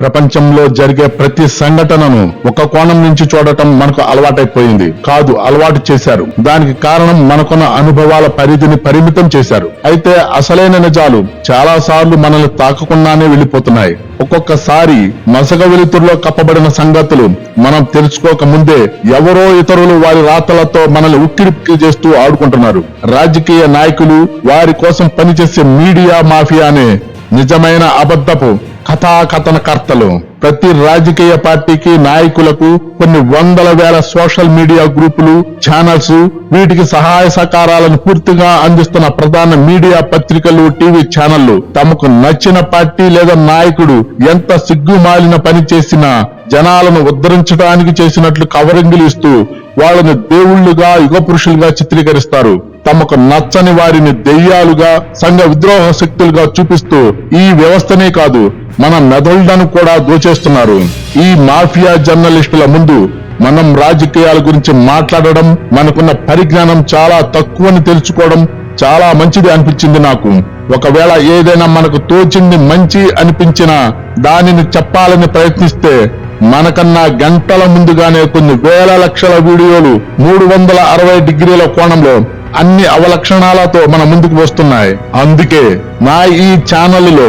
ప్రపంచంలో జరిగే ప్రతి సంఘటనను ఒక కోణం నుంచి చూడటం మనకు అలవాటైపోయింది. కాదు అలవాటు చేశారు. దానికి కారణం మనకున్న అనుభవాల పరిధిని పరిమితం చేశారు. అయితే అసలైన నిజాలు చాలా సార్లు మనల్ని తాకకుండానే వెళ్ళిపోతున్నాయి ఒక్కొక్కసారి మసగ వెలుతురులో కప్పబడిన సంగతులు మనం తెలుసుకోక ముందే ఎవరో ఇతరులు వారి రాతలతో మనల్ని ఉక్కిరిక్కి చేస్తూ ఆడుకుంటున్నారు. రాజకీయ నాయకులు వారి కోసం పనిచేసే మీడియా మాఫియానే నిజమైన అబద్ధపు కథాకథన కర్తలు ప్రతి రాజకీయ పార్టీకి నాయకులకు కొన్ని వందల వేల సోషల్ మీడియా గ్రూపులు ఛానల్స్ వీటికి సహాయ సహకారాలను పూర్తిగా అందిస్తున్న ప్రధాన మీడియా పత్రికలు టీవీ ఛానళ్ళు తమకు నచ్చిన పార్టీ లేదా నాయకుడు ఎంత సిగ్గుమాలిన పని చేసినా జనాలను ఉద్ధరించడానికి చేసినట్లు కవరింగులు ఇస్తూ వాళ్ళను దేవుళ్ళుగా యుగ పురుషులుగా చిత్రీకరిస్తారు. తమకు నచ్చని వారిని దెయ్యాలుగా సంఘ విద్రోహ శక్తులుగా చూపిస్తూ ఈ వ్యవస్థనే కాదు మన మెదళ్ళను కూడా దోచేస్తున్నారు. ఈ మాఫియా జర్నలిస్టుల ముందు మనం రాజకీయాల గురించి మాట్లాడడం మనకున్న పరిజ్ఞానం చాలా తక్కువని తెలుసుకోవడం చాలా మంచిది అనిపించింది నాకు. ఒకవేళ ఏదైనా మనకు తోచింది మంచి అనిపించినా దానిని చెప్పాలని ప్రయత్నిస్తే మనకన్నా గంటల ముందుగానే కొన్ని వేల లక్షల వీడియోలు మూడు వందల అరవై డిగ్రీల కోణంలో అన్ని అవలక్షణాలతో మన ముందుకు వస్తున్నాయి. అందుకే నా ఈ ఛానల్లో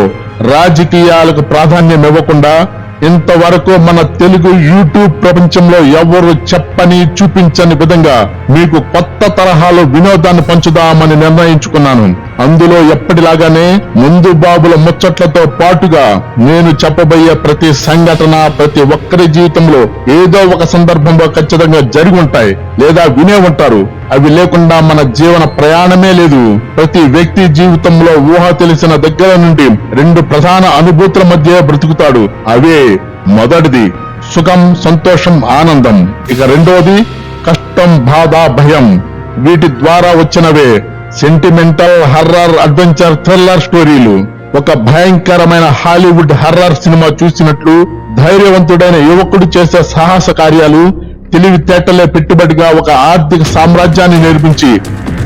రాజకీయాలకు ప్రాధాన్యం ఇవ్వకుండా ఇంతవరకు మన తెలుగు యూట్యూబ్ ప్రపంచంలో ఎవరు చెప్పని చూపించని విధంగా మీకు కొత్త తరహాలో వినోదాన్ని పంచుదామని నిర్ణయించుకున్నాను. అందులో ఎప్పటిలాగానే ముందు బాబుల ముచ్చట్లతో పాటుగా నేను చెప్పబోయే ప్రతి సంఘటన ప్రతి ఒక్కరి జీవితంలో ఏదో ఒక సందర్భంలో ఖచ్చితంగా జరిగి ఉంటాయి లేదా వినే ఉంటారు. అవి లేకుండా మన జీవన ప్రయాణమే లేదు. ప్రతి వ్యక్తి జీవితంలో ఊహ తెలిసిన దగ్గర నుండి రెండు ప్రధాన అనుభూతుల మధ్య బ్రతుకుతాడు. అవే మొదటిది సుఖం సంతోషం ఆనందం. ఇక రెండోది కష్టం బాధ భయం. వీటి ద్వారా వచ్చినవే సెంటిమెంటల్ హర్రర్ అడ్వెంచర్ థ్రిల్లర్ స్టోరీలు ఒక భయంకరమైన హాలీవుడ్ హర్రర్ సినిమా చూసినట్లు ధైర్యవంతుడైన యువకుడు చేసే సాహస కార్యాలు తెలివితేటలే పెట్టుబడిగా ఒక ఆర్థిక సామ్రాజ్యాన్ని నిర్మించి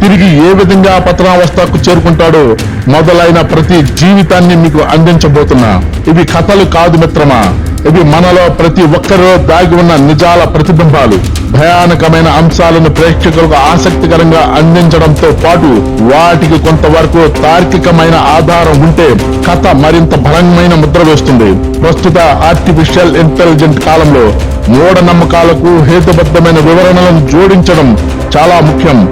తిరిగి ఏ విధంగా పతనావస్థకు చేరుకుంటాడో మొదలైన ప్రతి జీవితాన్ని మీకు అందించబోతున్నా. ఇవి కథలు కాదు మిత్రమా. ఇవి మనలో ప్రతి ఒక్కరిలో దాగి ఉన్న నిజాల ప్రతిబింబాలు. భయానకమైన అంశాలను ప్రేక్షకులకు ఆసక్తికరంగా అందించడంతో పాటు వాటికి కొంతవరకు తార్కికమైన ఆధారం ఉంటే కథ మరింత బలమైన ముద్ర వేస్తుంది. ప్రస్తుత ఆర్టిఫిషియల్ ఇంటెలిజెంట్ కాలంలో మూఢనమ్మకాలకు హేతుబద్ధమైన వివరణలను జోడించడం చాలా ముఖ్యం.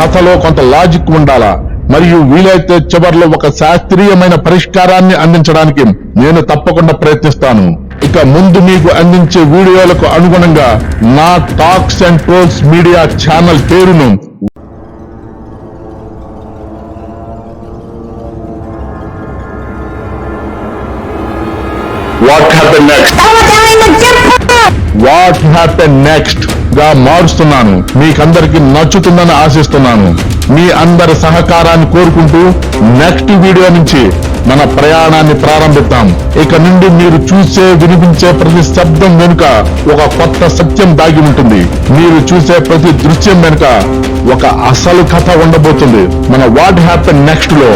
కథలో కొంత లాజిక్ ఉండాలా? మరియు వీలైతే చివర్లో ఒక శాస్త్రీయమైన పరిష్కారాన్ని అందించడానికి నేను తప్పకుండా ప్రయత్నిస్తాను. ఇక ముందు మీకు అందించే వీడియోలకు అనుగుణంగా నా talks and trolls media channel పేరును what happen next what happen నెక్స్ట్గా మారుస్తున్నాను. మీకందరికి నచ్చుతుందని ఆశిస్తున్నాను. మీ అందరి సహకారాన్ని కోరుకుంటూ నెక్స్ట్ వీడియో నుంచి మన ప్రయాణాన్ని ప్రారంభిద్దాం. ఇక నుండి మీరు చూసే వినిపించే ప్రతి శబ్దం వెనుక ఒక కొత్త సత్యం దాగి ఉంటుంది. మీరు చూసే ప్రతి దృశ్యం వెనుక ఒక అసలు కథ ఉండబోతుంది. మన వాట్ హ్యాపెన్ నెక్స్ట్లో